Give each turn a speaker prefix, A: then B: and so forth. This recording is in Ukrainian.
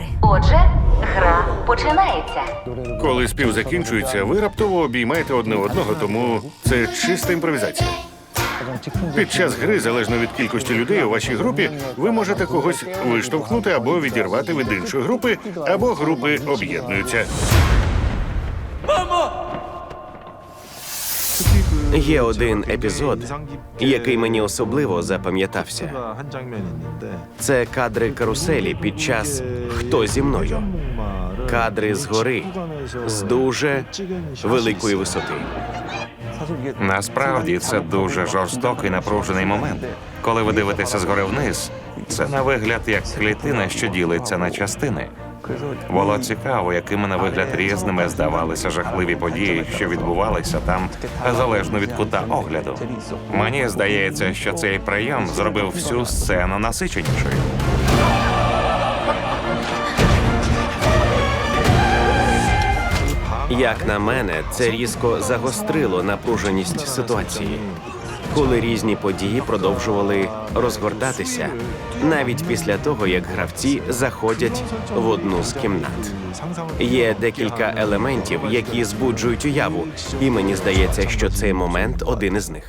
A: ігри.
B: Отже, гра починається.
C: Коли спів закінчується, ви раптово обіймаєте одне одного, тому це чиста імпровізація. Під час гри, залежно від кількості людей у вашій групі, ви можете когось виштовхнути або відірвати від іншої групи, або групи об'єднуються.
D: Є один епізод, який мені особливо запам'ятався. Це кадри каруселі під час Хто зі мною? Кадри згори з дуже великої висоти.
E: Насправді це дуже жорстокий напружений момент. Коли ви дивитеся згори вниз, це на вигляд як клітина, що ділиться на частини. Було цікаво, якими на вигляд різними здавалися жахливі події, що відбувалися там, залежно від кута огляду. Мені здається, що цей прийом зробив всю сцену насиченішою.
D: Як на мене, це різко загострило напруженість ситуації, коли різні події продовжували розгортатися навіть після того, як гравці заходять в одну з кімнат. Є декілька елементів, які збуджують уяву, і мені здається, що цей момент один із них.